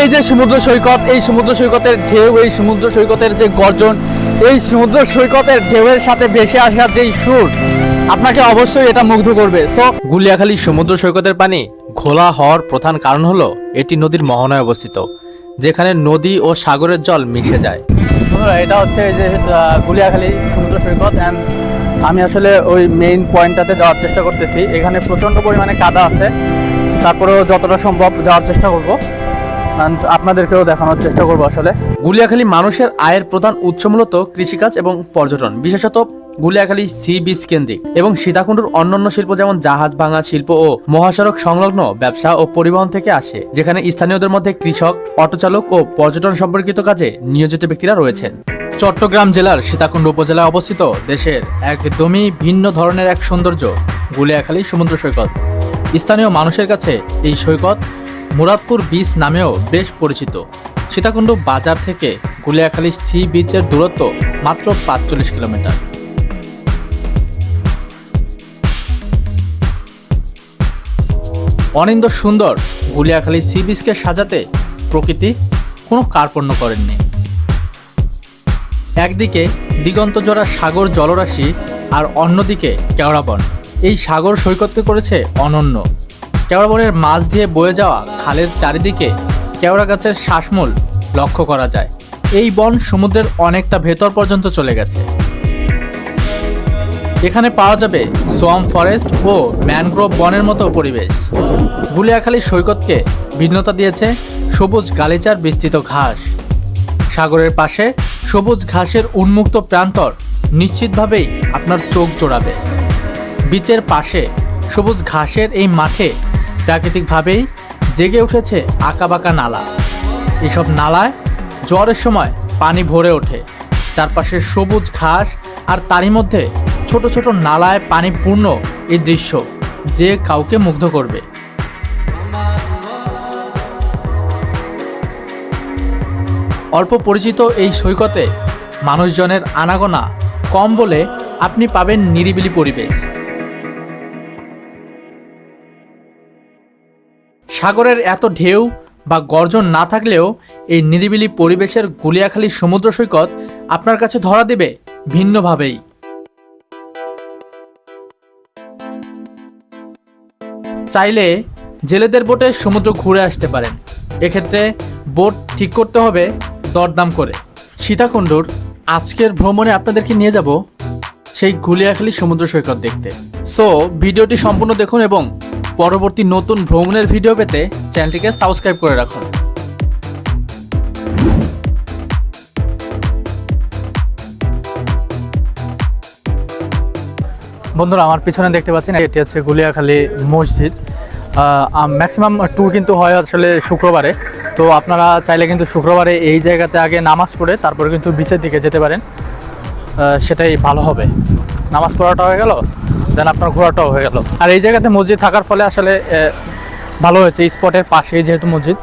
এই যে সমুদ্র সৈকত, এই সমুদ্র সৈকতের ঢেউ, এই সমুদ্র সৈকতের যে গর্জন, এই সমুদ্র সৈকতের ঢেউয়ের সাথে ভেসে আসার যেই সুর, আপনাকে অবশ্যই এটা মুগ্ধ করবে। সো গুলিয়াখালী সমুদ্র সৈকতের পানি ঘোলা হওয়ার প্রধান কারণ হলো এটি নদীর মোহনায় অবস্থিত, যেখানে নদী ও সাগরের জল মিশে যায়। এটা হচ্ছে এই যে গুলিয়াখালী সমুদ্র সৈকত অ্যান্ড আমি আসলে ওই মেইন পয়েন্টটাতে যাওয়ার চেষ্টা করতেছি। এখানে প্রচণ্ড পরিমাণে কাদা আছে। তারপরেও যতটা সম্ভব যাওয়ার চেষ্টা করব। আপনাদেরকেও দেখানোর চেষ্টা করব আসলে। গুলিয়াখালী মানুষের আয়ের প্রধান উৎস মূলত কৃষিকাজ এবং পর্যটন, বিশেষত গুলিয়াখালী সি বিচ কেন্দ্রিক এবং সীতাকুণ্ডুর অন্যান্য শিল্প যেমন জাহাজ, ভাঙা শিল্প ও মহাসড়ক সংলগ্ন ব্যবসা ও পরিবহন থেকে আসে, যেখানে স্থানীয়দের মধ্যে কৃষক, অটোচালক ও পর্যটন সম্পর্কিত কাজে নিয়োজিত ব্যক্তিরা রয়েছেন। চট্টগ্রাম জেলার সীতাকুণ্ড উপজেলায় অবস্থিত দেশের একদমই ভিন্ন ধরনের এক সৌন্দর্য, গুলিয়াখালী সমুদ্র সৈকত। স্থানীয় মানুষের কাছে এই সৈকত মুরাদপুর বিচ নামেও বেশ পরিচিত। সীতাকুণ্ড বাজার থেকে গুলিয়াখালী সি বিচের দূরত্ব মাত্র পাঁচচল্লিশ কিলোমিটার। অনিন্দ সুন্দর গুলিয়াখালী সি বিচকে সাজাতে প্রকৃতি কোনো কার্পণ্য করেননি। একদিকে দিগন্ত জোড়া সাগর জলরাশি আর অন্যদিকে কেওড়াবন। এই সাগর সৈকতকে করেছে অনন্য কেওড়াবনের মাছ দিয়ে বয়ে যাওয়া খালের চারিদিকে কেওড়া গাছের শ্বাসমূল লক্ষ্য করা যায়। এই বন সমুদ্রের অনেকটা ভেতর পর্যন্ত চলে গেছে। এখানে পাওয়া যাবে সোয়াম ফরেস্ট ও ম্যানগ্রোভ বনের মতো পরিবেশ। গুলিয়াখালী সৈকতকে ভিন্নতা দিয়েছে সবুজ গালিচার বিস্তৃত ঘাস। সাগরের পাশে সবুজ ঘাসের উন্মুক্ত প্রান্তর নিশ্চিতভাবেই আপনার চোখ জোড়াবে। বিচের পাশে সবুজ ঘাসের এই মাঠে প্রাকৃতিকভাবেই জেগে উঠেছে আঁকাবাঁকা নালা। এসব নালায় জ্বরের সময় পানি ভরে ওঠে। চারপাশে সবুজ ঘাস আর তারই মধ্যে ছোট ছোট নালায় পানি পূর্ণ এই দৃশ্য যে কাউকে মুগ্ধ করবে। অল্প পরিচিত এই সৈকতে মানুষজনের আনাগোনা কম বলে আপনি পাবেন নিরিবিলি পরিবেশ। সাগরের এত ঢেউ বা গর্জন না থাকলেও এই নিরিবিলি পরিবেশের গুলিয়াখালী সমুদ্র সৈকত আপনার কাছে ধরা দেবে ভিন্নভাবেই। চাইলে জেলেদের বোটে সমুদ্র ঘুরে আসতে পারেন। এক্ষেত্রে বোট ঠিক করতে হবে দরদাম করে। সীতাকুণ্ডুর আজকের ভ্রমণে আপনাদেরকে নিয়ে যাব সেই গুলিয়াখালী সমুদ্র সৈকত দেখতে। সো ভিডিওটি সম্পূর্ণ দেখুন এবং পরবর্তী নতুন ভ্রমণের ভিডিও পেতে চ্যানেলটিকে সাবস্ক্রাইব করে রাখুন। বন্ধুরা, আমার পিছনে দেখতে পাচ্ছেন, এটি হচ্ছে গুলিয়াখালী মসজিদ। ম্যাক্সিমাম ট্যুর কিন্তু হয় আসলে শুক্রবারে। তো আপনারা চাইলে কিন্তু শুক্রবারে এই জায়গাতে আগে নামাজ পড়ে, তারপরে কিন্তু বিচের দিকে যেতে পারেন। সেটাই ভালো হবে। নামাজ পড়াটা হয়ে গেল দেন আপনার ঘোরাটাও হয়ে গেল। আর এই জায়গাতে মসজিদ থাকার ফলে আসলে ভালো হয়েছে স্পটের পাশেই যেহেতু মসজিদ,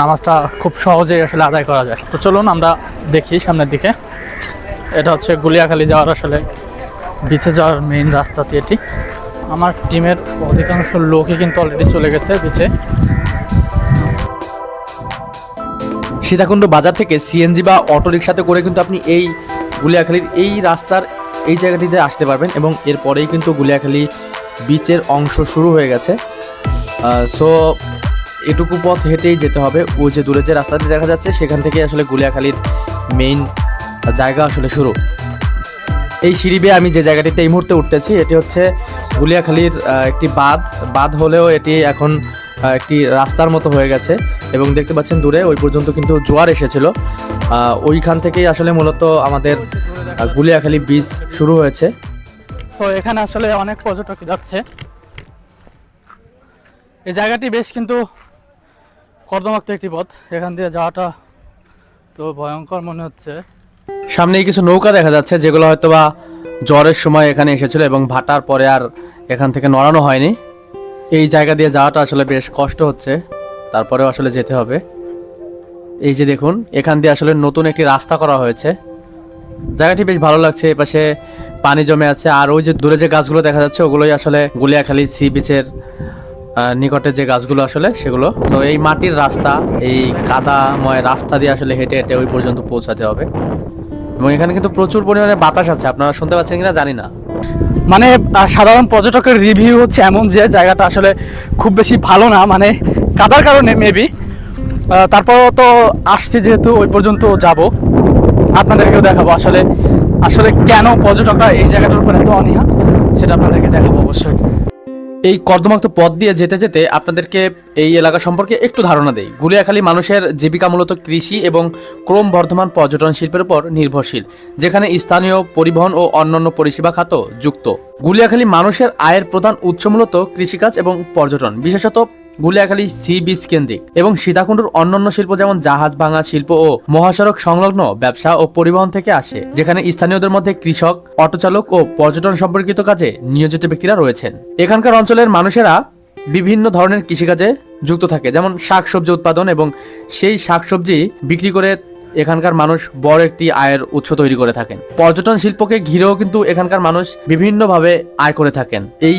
নামাজটা খুব সহজেই আসলে আদায় করা যায়। তো চলুন আমরা দেখি সামনের দিকে। এটা হচ্ছে গুলিয়াখালী যাওয়ার আসলে বিচে যাওয়ার মেইন রাস্তাটি এটি। আমার টিমের অধিকাংশ লোকই কিন্তু অলরেডি চলে গেছে বিচে সীতাকুণ্ড বাজার থেকে সিএনজি বা অটো রিক্সাতে করে কিন্তু আপনি এই গুলিয়াখালীর এই রাস্তার এই জায়গাটিতে আসতে পারবেন এবং এরপরেই কিন্তু গুলিয়াখালী বিচের অংশ শুরু হয়ে গেছে। সো এটুকু পথ হেঁটেই যেতে হবে। ওই যে দূরে যে রাস্তাটি দেখা যাচ্ছে, সেখান থেকে আসলে গুলিয়াখালীর মেইন জায়গা আসলে শুরু। এই সিঁড়ি বেয়ে আমি যে জায়গাটিতে এই মুহূর্তে উঠতেছি, এটি হচ্ছে গুলিয়াখালীর একটি বাঁধ। বাঁধ হলেও এটি এখন একটি রাস্তার মতো হয়ে গেছে এবং দেখতে পাচ্ছেন দূরে ওই পর্যন্ত কিন্তু জোয়ার এসেছিল। আহ, ওইখান থেকেই আসলে মূলত আমাদের গুলিয়াখালী বীজ শুরু হয়েছে। সো এখানে আসলে অনেক পর্যটক যাচ্ছে। এই জায়গাটি বেশ কিন্তু কর্দমাক্ত একটি পথ। এখান দিয়ে যাওয়াটা তো ভয়ঙ্কর মনে হচ্ছে। সামনেই কিছু নৌকা দেখা যাচ্ছে যেগুলো হয়তো বা জ্বরের সময় এখানে এসেছিল এবং ভাটার পরে আর এখান থেকে নড়ানো হয়নি। এই জায়গা দিয়ে যাওয়াটা আসলে বেশ কষ্ট হচ্ছে। তারপরেও আসলে যেতে হবে। এই যে দেখুন, এখান দিয়ে আসলে নতুন একটি রাস্তা করা হয়েছে। জায়গাটি বেশ ভালো লাগছে এপাশে পানি জমে আছে। আর ওই যে দূরে যে গাছগুলো দেখা যাচ্ছে, ওগুলোই আসলে গুলিয়াখালী সি বিচের নিকটে যে গাছগুলো আসলে, সেগুলো। সো এই মাটির রাস্তা, এই কাদাময় রাস্তা দিয়ে আসলে হেঁটে হেঁটে ওই পর্যন্ত পৌঁছাতে হবে। এবং এখানে কিন্তু প্রচুর পরিমাণে বাতাস আছে, আপনারা শুনতে পাচ্ছেন কিনা জানি না। মানে সাধারণ পর্যটকের রিভিউ হচ্ছে এমন যে জায়গাটা আসলে খুব বেশি ভালো না মানে কাদার কারণে মেবি তারপর তো আসছি যেহেতু ওই পর্যন্ত যাব। আপনাদেরকেও দেখাবো আসলে আসলে কেন পর্যটকরা এই জায়গাটার উপর এত অনীহা, সেটা আপনাদেরকে দেখাবো অবশ্যই। এই কর্দমাক্ত পথ দিয়ে যেতে যেতে আপনাদেরকে এই এলাকা সম্পর্কে একটু ধারণা দেয় গুলিয়াখালী মানুষের জীবিকা মূলত কৃষি এবং ক্রম বর্ধমান পর্যটন শিল্পের উপর নির্ভরশীল, যেখানে স্থানীয় পরিবহন ও অন্যান্য পরিষেবা খাত যুক্ত। গুলিয়াখালী মানুষের আয়ের প্রধান উৎস মূলত কৃষিকাজ এবং পর্যটন, বিশেষত গুলিয়াখালী সি বিচ কেন্দ্রিক এবং সীতাকুণ্ডুর অন্যান্য শিল্প যেমন জাহাজ, ভাঙা শিল্প ও মহাসড়ক সংলগ্ন ব্যবসা ও পরিবহন থেকে আসে, যেখানে স্থানীয়দের মধ্যে কৃষক, অটোচালক ও পর্যটন সম্পর্কিত কাজে নিয়োজিত ব্যক্তিরা রয়েছেন। এখানকার অঞ্চলের মানুষেরা বিভিন্ন ধরনের কৃষিকাজে যুক্ত থাকে, যেমন শাকসবজি উৎপাদন এবং সেই শাকসবজি বিক্রি করে এখানকার মানুষ বড় একটি আয়ের উৎস তৈরি করে থাকেন। পর্যটন শিল্পকে ঘিরেও কিন্তু এখানকার মানুষ বিভিন্নভাবে আয় করে থাকেন। এই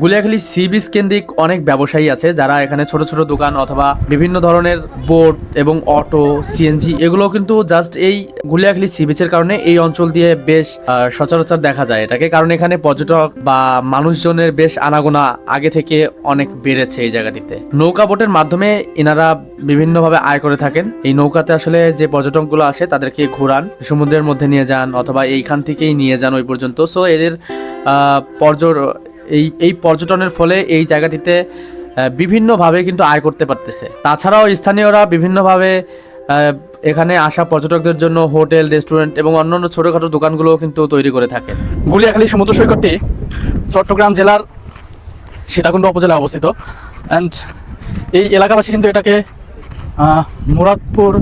গুলিয়াখালী সি বিচ কেন্দ্রিক অনেক ব্যবসায়ী আছে যারা এখানে ছোট ছোট দোকান অথবা বিভিন্ন ধরনের বোট এবং অটো সিএনজি এগুলো কিন্তু জাস্ট এই গুলিয়াখালী সি বিচের কারণে এই অঞ্চল দিয়ে বেশ সচরাচর দেখা যায় এটাকে। কারণ এখানে পর্যটক বা মানুষজনের বেশ আনাগোনা আগে থেকে অনেক বেড়েছে এই জায়গাটিতে। নৌকা বোটের মাধ্যমে এনারা বিভিন্নভাবে আয় করে থাকেন। এই নৌকাতে আসলে যে পর্যটকগুলো আসে তাদেরকে ঘোরান, সমুদ্রের মধ্যে নিয়ে যান অথবা এইখান থেকেই নিয়ে যান ওই পর্যন্ত। সো এদের পর্যট এই এই পর্যটনের ফলে এই জায়গাটিতে বিভিন্নভাবে কিন্তু আয় করতে পারতেছে। তাছাড়াও স্থানীয়রা বিভিন্নভাবে এখানে আসা পর্যটকদের জন্য হোটেল, রেস্টুরেন্ট এবং অন্যান্য ছোটোখাটো দোকানগুলোও কিন্তু তৈরি করে থাকে। গুলিয়াখালী সমুদ্র সৈকতটি চট্টগ্রাম জেলার সীতাকুণ্ড উপজেলায় অবস্থিত। অ্যান্ড এই এলাকাবাসী কিন্তু এটাকে মুরাদপুর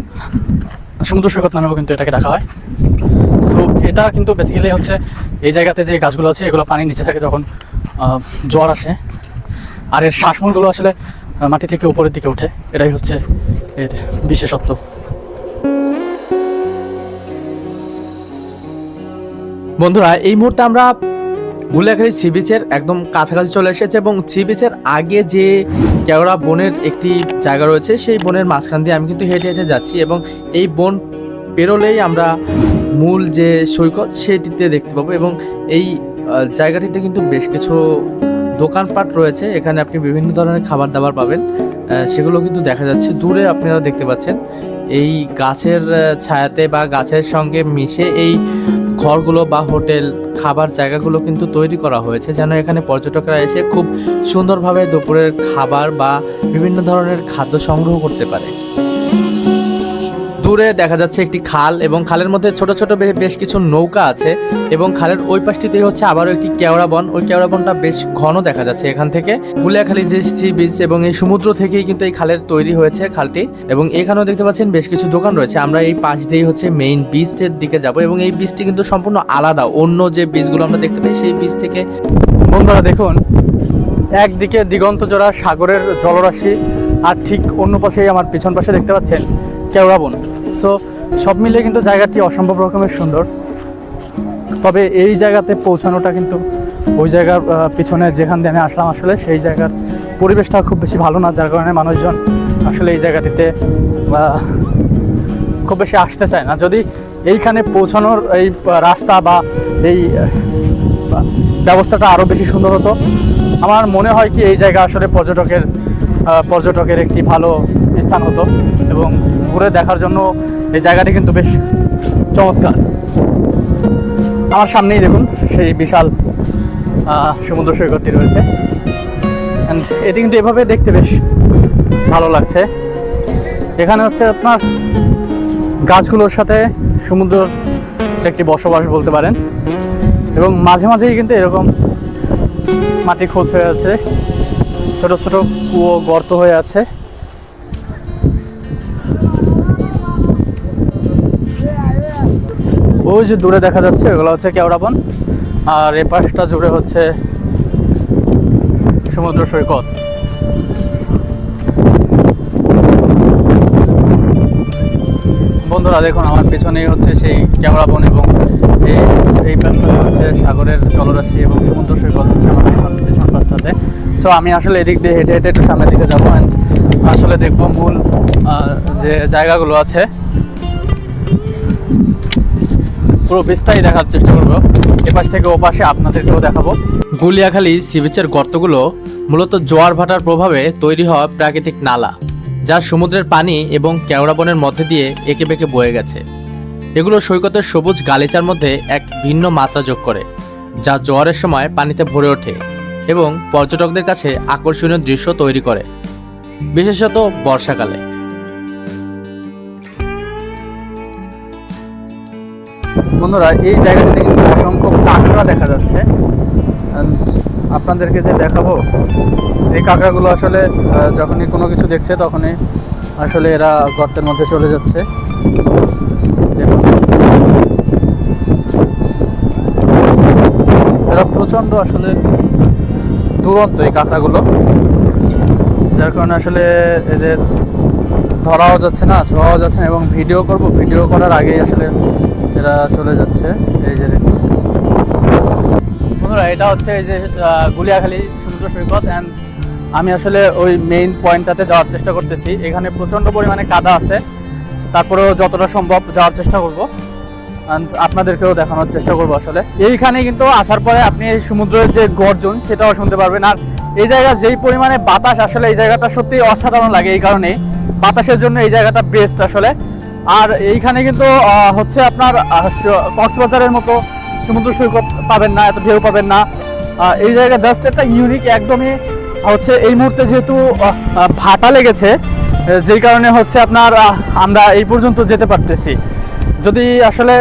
সমুদ্র সৈকত নামেও কিন্তু এটাকে ডাকা হয়। সো এটা কিন্তু বেসিক্যালি হচ্ছে এই জায়গাতে যে গাছগুলো আছে, এগুলো পানির নিচে থাকে যখন জ্বর আসে। আর এর শ্বাসমূলগুলো আসলে মাটি থেকে উপরের দিকে ওঠে। এটাই হচ্ছে এর বিশেষত্ব। বন্ধুরা, এই মুহূর্তে আমরা গুলিয়াখালী সি বিচের একদম কাছাকাছি চলে এসেছে এবং সি বিচের আগে যে কেওড়া বনের একটি জায়গা রয়েছে, সেই বনের মাঝখান দিয়ে আমি কিন্তু হেঁটে হেঁটে যাচ্ছি এবং এই বন পেরোলেই আমরা মূল যে সৈকত সেটিতে দেখতে পাবো এবং এই জায়গাটিতে কিন্তু বেশ কিছু দোকানপাট রয়েছে। এখানে আপনি বিভিন্ন ধরনের খাবার দাবার পাবেন সেগুলো কিন্তু দেখা যাচ্ছে। দূরে আপনারা দেখতে পাচ্ছেন এই গাছের ছায়াতে বা গাছের সঙ্গে মিশে এই ঘরগুলো বা হোটেল খাবার জায়গাগুলো কিন্তু তৈরি করা হয়েছে যেন এখানে পর্যটকরা এসে খুব সুন্দরভাবে দুপুরের খাবার বা বিভিন্ন ধরনের খাদ্য সংগ্রহ করতে পারে। দূরে দেখা যাচ্ছে একটি খাল এবং খালের মধ্যে ছোট ছোট বেশ কিছু নৌকা আছে এবং খালের ওই পাশটিতেই হচ্ছে আবারও একটি কেওড়া বন। ওই কেওড়া বনটা বেশ ঘন দেখা যাচ্ছে এখান থেকে। গুলিয়াখালী যে সি বিচ এবং এই সমুদ্র থেকেই কিন্তু এই খালের তৈরি হয়েছে খালটি এবং এখানেও দেখতে পাচ্ছেন বেশ কিছু দোকান রয়েছে। আমরা এই পাশ দিয়েই হচ্ছে মেইন বিচের দিকে যাব এবং এই বিচটি কিন্তু সম্পূর্ণ আলাদা। অন্য যে বিচগুলো আমরা দেখতে পাই সেই বিচ থেকে বন্ধুরা দেখুন, একদিকে দিগন্ত জোড়া সাগরের জলরাশি আর ঠিক অন্য পাশেই আমার পিছন পাশে দেখতে পাচ্ছেন কেওড়া বন। সো সব মিলিয়ে কিন্তু জায়গাটি অসম্ভব রকমের সুন্দর। তবে এই জায়গাতে পৌঁছানোটা কিন্তু ওই জায়গার পিছনে যেখান দিয়ে আমি আসলাম আসলে সেই জায়গার পরিবেশটা খুব বেশি ভালো না, যার কারণে মানুষজন আসলে এই জায়গাটিতে খুব বেশি আসতে চায় না। যদি এইখানে পৌঁছানোর এই রাস্তা বা এই ব্যবস্থাটা আরও বেশি সুন্দর হতো। আমার মনে হয় কি এই জায়গা আসলে পর্যটকের পর্যটকের একটি ভালো স্থান হতো এবং ঘুরে দেখার জন্য এই জায়গাটি কিন্তু বেশ চমৎকার। আমার সামনেই দেখুন সেই বিশাল সমুদ্র সৈকতটি রয়েছে। অ্যান্ড এটি কিন্তু এভাবে দেখতে বেশ ভালো লাগছে। এখানে হচ্ছে আপনার গাছগুলোর সাথে সমুদ্রের একটি বসবাস বলতে পারেন। এবং মাঝে মাঝেই কিন্তু এরকম মাটি খোঁজ হয়ে আছে। ছোট ছোট কুয়ো গর্ত হয়ে আছে। ওই যে দূরে দেখা যাচ্ছে, ওগুলো হচ্ছে কেওড়াবন আর এ পাশটা জুড়ে হচ্ছে সমুদ্র সৈকত। বন্ধুরা, দেখুন, আমার পেছনেই হচ্ছে সেই ক্যামেরাবন এবং এই পাশটা হচ্ছে সাগরের জলরাশি এবং সমুদ্র সৈকত হচ্ছে পেছন পেছন পাশটাতে। সো আমি আসলে এদিক দিয়ে হেঁটে হেঁটে একটু সামনের দিকে যাব। অ্যান্ড আসলে দেখব মূল যে জায়গাগুলো আছে পুরো বিস্তারিত দেখার চেষ্টা করব। এপাশ থেকে ওপাশে আপনাদেরকেও দেখাবো। গুলিয়াখালী সিবিচের গর্তগুলো মূলত জোয়ার ভাটার প্রভাবে তৈরি হওয়া প্রাকৃতিক নালা, যা সমুদ্রের পানি এবং কেওড়া বনের মধ্যে দিয়ে এঁকে বেঁকে বয়ে গেছে। এগুলো সৈকতের সবুজ গালিচার মধ্যে এক ভিন্ন মাত্রা যোগ করে, যা জোয়ারের সময় পানিতে ভরে ওঠে এবং পর্যটকদের কাছে আকর্ষণীয় দৃশ্য তৈরি করে, বিশেষত বর্ষাকালে। বন্ধুরা, এই জায়গাটিতে কিন্তু অসংখ্য কাঁকড়া দেখা যাচ্ছে। আপনাদেরকে যে দেখাবো, এই কাঁকড়াগুলো আসলে যখনই কোনো কিছু দেখছে তখনই আসলে এরা গর্তের মধ্যে চলে যাচ্ছে। এরা প্রচণ্ড আসলে দুরন্ত এই কাঁকড়াগুলো। যার কারণে আসলে এদের ধরাও যাচ্ছে না, ছোঁয়াও যাচ্ছে না এবং ভিডিও করব, ভিডিও করার আগেই আসলে এরা চলে যাচ্ছে। এই যে দেখুন। বন্ধুরা, এটা হচ্ছে এই যে গুলিয়াখালী সমুদ্র সৈকত অ্যান্ড আমি আসলে ওই মেইন পয়েন্টটাতে যাওয়ার চেষ্টা করতেছি। এখানে প্রচণ্ড পরিমাণে কাদা আছে। তারপরেও যতটা সম্ভব যাওয়ার চেষ্টা করব। আপনাদেরকেও দেখানোর চেষ্টা করব আসলে। এইখানে কিন্তু আসার পরে আপনি এই সমুদ্রের যে গর্জন, সেটাও শুনতে পারবেন। আর এই জায়গা যেই পরিমাণে বাতাস, আসলে এই জায়গাটা সত্যি অসাধারণ লাগে এই কারণে। বাতাসের জন্য এই জায়গাটা বেস্ট আসলে। আর এইখানে কিন্তু হচ্ছে আপনার কক্সবাজারের মতো সমুদ্র সৈকত পাবেন না, এত ঢেউ পাবেন না। এই জায়গা জাস্ট একটা ইউনিক একদমই, হচ্ছে এই মুহূর্তে যেহেতু ভাটা লেগেছে যেই কারণে হচ্ছে আপনার আমরা এই পর্যন্ত যেতে পারতেছি। যদি আসলে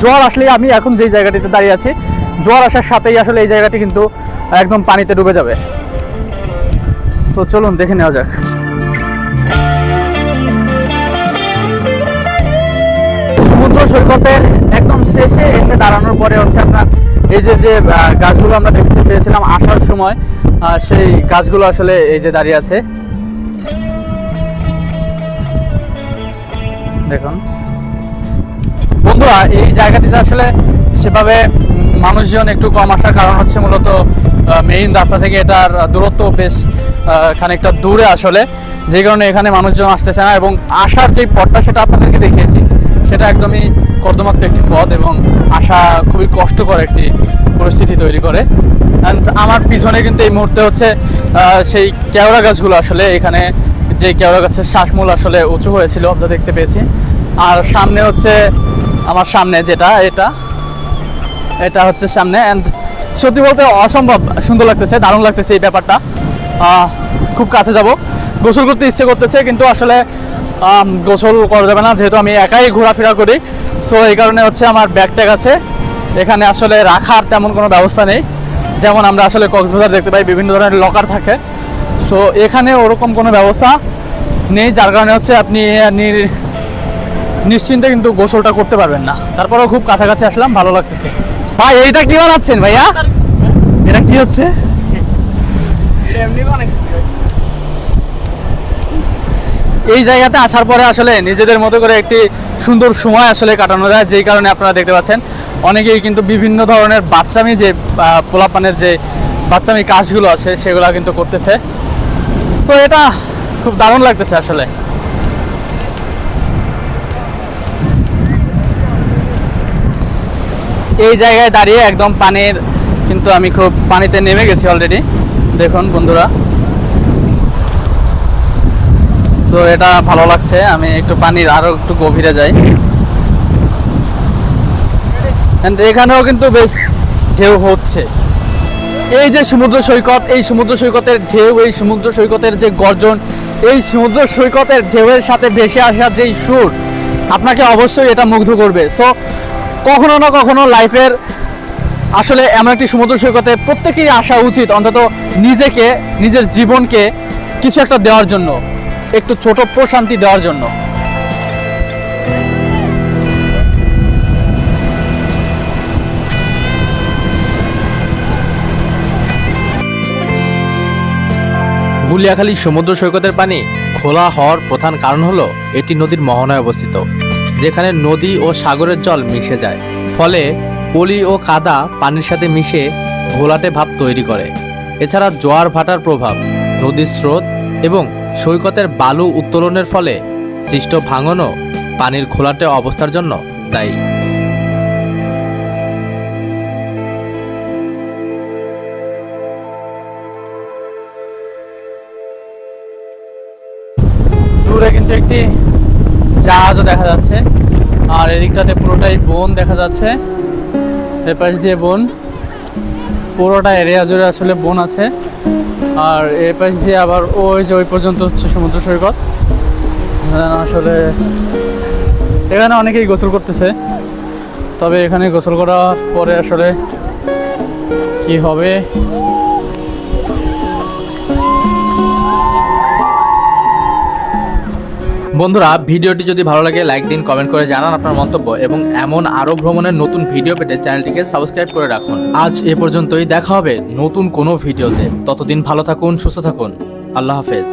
জোয়ার আসলে আমি এখন যেই জায়গাটিতে দাঁড়িয়ে আছি জোয়ার আসার সাথেই আসলে এই জায়গাটি কিন্তু একদম পানিতে ডুবে যাবে। সো চলুন, দেখে নেওয়া যাক। সৈকতের একদম শেষে এসে দাঁড়ানোর পরে হচ্ছে আপনার এই যে যে গাছগুলো আমরা দেখতে পেয়েছিলাম আসার সময় সেই গাছগুলো আসলে এই যে দাঁড়িয়ে আছে। দেখুন। বন্ধুরা, এই জায়গাটিতে আসলে সেভাবে মানুষজন একটু কম আসার কারণ হচ্ছে মূলত মেইন রাস্তা থেকে এটার দূরত্ব বেশ খানিকটা দূরে আসলে। যে কারণে এখানে মানুষজন আসতেছে না এবং আসার যে পথটা সেটা আপনাদেরকে দেখিয়েছি। সেটা একদমই কর্দমাক্ত একটি পথ এবং আসা খুবই কষ্টকর একটি পরিস্থিতি তৈরি করে। And আমার পিছনে কিন্তু এই মুহূর্তে হচ্ছে সেই কেওড়া গাছগুলো আসলে এখানে, যে কেওড়া গাছের শ্বাসমূল আসলে উঁচু হয়েছিল, আমরা দেখতে পেয়েছি। আর সামনে হচ্ছে, আমার সামনে যেটা, এটা এটা হচ্ছে সামনে। অ্যান্ড সত্যি বলতে অসম্ভব সুন্দর লাগতেছে, দারুণ লাগতেছে এই ব্যাপারটা। খুব কাছে যাব। গোসল করতে ইচ্ছে করতেছে, কিন্তু আসলে গোসল করা যাবে না যেহেতু আমি একাই ঘোরাফেরা করি। সো এই কারণে হচ্ছে আমার ব্যাগ ট্যাগ আছে। এখানে আসলে রাখার তেমন কোনো ব্যবস্থা নেই। যেমন আমরা আসলে কক্সবাজার দেখতে পাই বিভিন্ন ধরনের লকার থাকে। সো এখানে ওরকম কোনো ব্যবস্থা নেই যার কারণে হচ্ছে আপনি নিশ্চিন্তে কিন্তু গোসলটা করতে পারবেন না। তারপরেও খুব কাছাকাছি আসলাম ভালো লাগতেছে। ভাই এইটা কি বানাচ্ছেন ভাইয়া? এটা কি হচ্ছে? এই জায়গাতে আসার পরে আসলে নিজেদের মতো করে একটি সুন্দর সময় আসলে কাটানো যায়, যেই কারণে আপনারা দেখতে পাচ্ছেন। অনেকেই কিন্তু বিভিন্ন ধরনের বাচ্চামি যে পোলাপানের যে বাচ্চামি কাজগুলো আছে, সেগুলো কিন্তু করতেছে। সো এটা খুব দারুণ লাগতেছে আসলে। এই জায়গায় দাঁড়িয়ে একদম পানির কিন্তু আমি খুব পানিতে নেমে গেছি অলরেডি দেখুন বন্ধুরা। তো এটা ভালো লাগছে। আমি একটু পানির আরও একটু গভীরে যাই। And এখানেও কিন্তু বেশ ঢেউ হচ্ছে। এই যে সমুদ্র সৈকত, এই সমুদ্র সৈকতের ঢেউ, এই সমুদ্র সৈকতের যে গর্জন, এই সমুদ্র সৈকতের ঢেউয়ের সাথে ভেসে আসার যেই সুর, আপনাকে অবশ্যই এটা মুগ্ধ করবে। সো কখনো না কখনো লাইফের আসলে এমন একটি সমুদ্র সৈকতে প্রত্যেকেই আসা উচিত, অন্তত নিজেকে, নিজের জীবনকে কিছু একটা দেওয়ার জন্য। একটু ছোট প্রশান্তি দেওয়ার জন্য। গুলিয়াখালী সমুদ্র সৈকতের পানি খোলা হওয়ার প্রধান কারণ হলো এটি নদীর মোহনায় অবস্থিত, যেখানে নদী ও সাগরের জল মিশে যায়। ফলে পলি ও কাদা পানির সাথে মিশে ঘোলাটে ভাব তৈরি করে। এছাড়া জোয়ার ভাটার প্রভাব, নদীর স্রোত এবং সৈকতের বালু উত্তোলনের ফলে সৃষ্ট ভাঙনও পানির খোলাটে অবস্থার জন্য দায়ী। দূরে কিন্তু একটি জাহাজও দেখা যাচ্ছে, আর এদিকটাতে পুরোটাই বন দেখা যাচ্ছে। এ পাশ দিয়ে বন, পুরোটা এরিয়া জুড়ে আসলে বন আছে। আর এর পাশ দিয়ে আবার ওই যে ওই পর্যন্ত হচ্ছে সমুদ্র সৈকত। আসলে এখানে অনেকেই গোসল করতেছে। তবে এখানে গোসল করার পরে আসলে কি হবে? বন্ধুরা, ভিডিওটি যদি ভালো লাগে লাইক দিন কমেন্ট করে জানান আপনার মন্তব্য এবং এমন আরও ভ্রমণের নতুন ভিডিও পেতে চ্যানেলটিকে সাবস্ক্রাইব করে রাখুন। আজ এ পর্যন্তই, দেখা হবে নতুন কোনো ভিডিওতে ততদিন ভালো থাকুন, সুস্থ থাকুন। আল্লাহ হাফেজ।